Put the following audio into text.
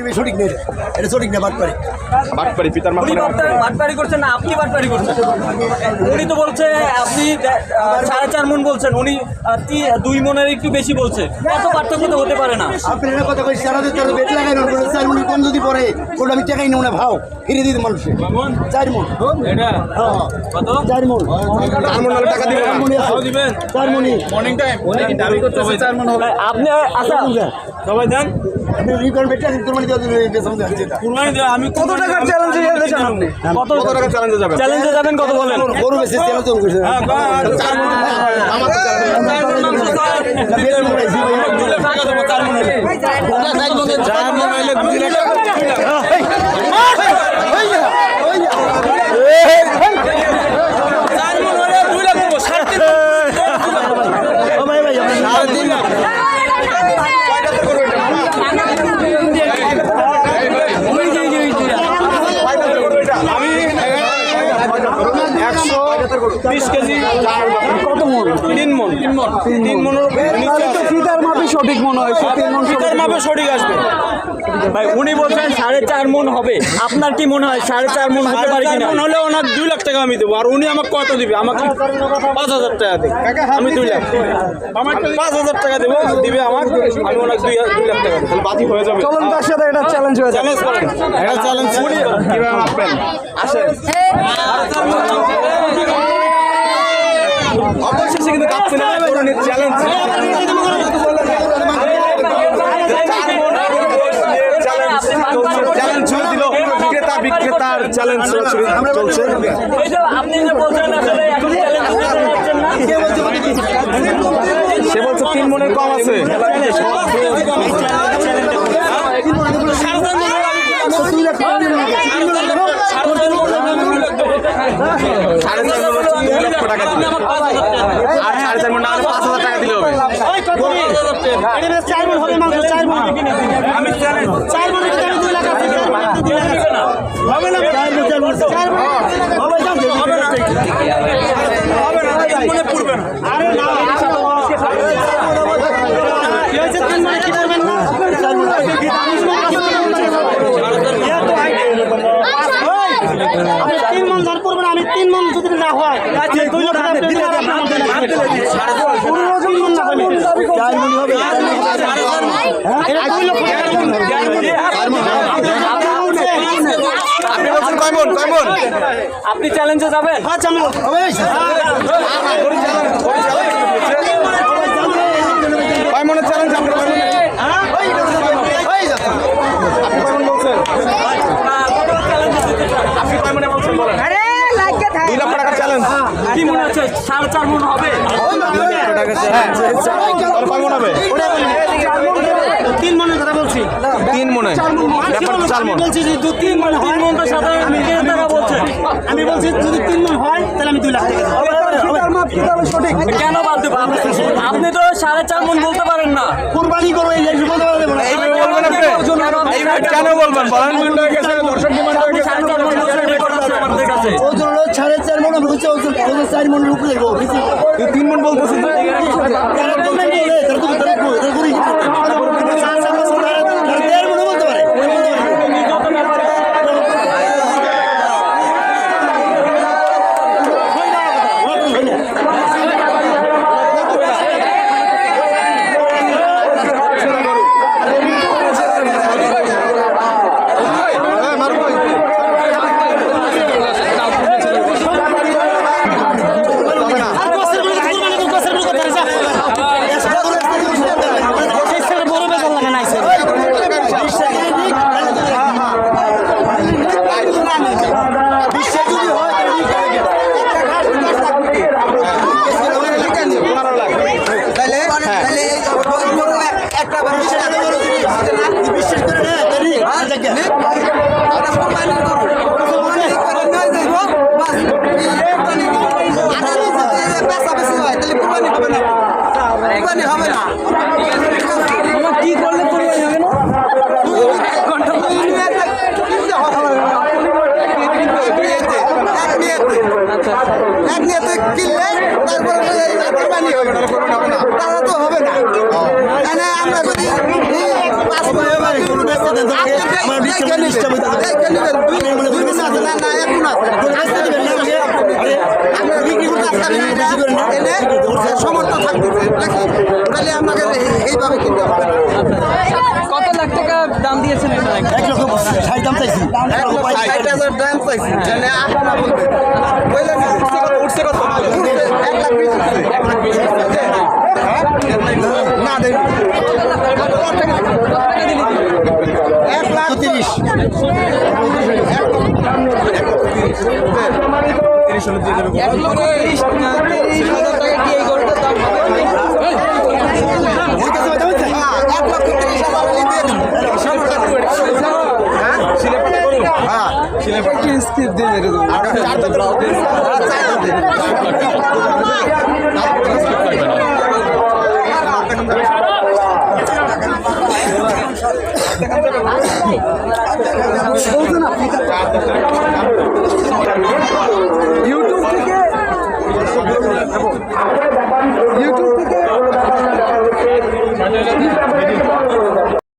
নিবে সঠিক নেই। এটা সঠিক না বাদ পারে বাটপারি পিতার মা উনি বাটপারি? বাটপারি করছেন না আপনি বাটপারি করছেন। উনি তো বলছে আপনি সাড়ে চার মন বলছেন। উনি দুই মনের একটু বেশি বলছে। এত পার্থক্য তো হতে পারে না। আপনি এটা কথা কই সারা দিন তারা বেট লাগাই না। চার মন কম যদি পড়ে কোনটা আমি টাকাই নেব না ভাও। ফিরে দিতে মানুষে। চার মন। হ্যাঁ। কত? চার মন। চার মন টাকা দিব চার মনই আছে। চার মনই আপনি আচ্ছা সবাই দেন আপনি রিকন কুরবানি দেন আমি কত টাকার চ্যালেঞ্জ আপনি কত কত টাকা চ্যালেঞ্জে যাবেন চ্যালেঞ্জে যাবেন কত বলেন গরু বেশি তেল তো আমার তো challenge। চার মন হইলে দুই লাখ টাকা। সাড়ে তিন লাখ। আমি একশো বিশ কেজি কত মন? তিন মন। তিন মন। তিন মনের ফিতার মাপে সঠিক মনে হয় তিন ফিতার মাপে সঠিক আসবে। ভাই উনি বলছেন সাড়ে চার মন হবে। আপনার কি মনে হয় সাড়ে চার মন হতে পারে কিনা? হলে ওনার দুই লাখ টাকা আমি দেবো আর উনি আমাকে কত দিবে? আমাকে পাঁচ হাজার টাকা দেবে আমি দুই লাখ। আমাকে পাঁচ হাজার টাকা দেবো দিবে আমার আমি ওনাকে দুই দুই লাখ টাকা দেবো। তাহলে বাতি হয়ে যাবে। চলুন তার সাথে এটা চ্যালেঞ্জ হয়ে যাবে চ্যালেঞ্জ করেন এটা চ্যালেঞ্জ কীভাবে মাপবেন? আসেন। অবশেষে কিন্তু চ্যালেঞ্জ চ্যালেঞ্জ ছুড়ে দিল বিক্রেতা বিক্রেতার চ্যালেঞ্জ চলছে এই যে আপনি যে বলছেন আসলে এখন চ্যালেঞ্জ দিতে পারছেন না সে বলছে তিন মনের কম আছে সাড়ে চার মন হচ্ছে দুই লক্ষ টাকা দিলে আর সাড়ে চার মন না হলে পাঁচ হাজার টাকা দিলে হবে। আমি তিন মন ধার করবেন আমি তিন মন যদি না হয় দুই লক্ষ হবে মন মন হবে আপনি মন মন চ্যালেঞ্জে যাবেন হ্যাঁ চ্যালেঞ্জ কয় মনের চ্যালেঞ্জ আপনি কয় মনে আপনি কয় মন বলছেন আপনি কয় মনে বলছেন বলেন দুই লক্ষ টাকার চ্যালেঞ্জ কি মনে হচ্ছে সাড়ে চার মন হবে। মন তিন মনের কথা বলছি। তিন মনে। চার মন বলছি যদি দু তিন মন তিন মন তো সাধারণ বিক্রেতারা বলছেন আমি বলছি যদি তিন মন হয় তাহলে আমি দুই লাখ কেন বাদ দেবো? আপনি- তো সাড়ে চার মন বলতে পারেন না। কুরবানি করো এই বলতে কেন বলবেন? বলেন। মন আছে আমাদের কাছে। সাড়ে চার মনে হচ্ছে চার মনের উপরে তিন মন বলতেছেন যাবে না আমার কি করলে করবে যাবে না এক ঘণ্টা এক নিয়ে কিনলে তারপরে বানি হবে না করবে হবে না তারা তো হবে না মানে আমরা যদি সমর্থ থাকতেছে নাকি তাহলে আমাকে এইভাবে কিনতে হবে। কত লাখ টাকা দাম দিয়েছেন এক লক্ষ ষাট দাম চাইছি। এক ষাট হাজার দাম চাইছি। মানে আপনারা বলবেন। বললেন উঠছে কত এক লাখ বিশ উঠছে। না দেন। এক লাখ তিরিশ। এক লক্ষ তিরিশ তিরিশ হাজার টাকা কি এই গরুটার দাম হবে? এক লক্ষ তিরিশ হাজার হলে দিয়ে দেবো হ্যাঁ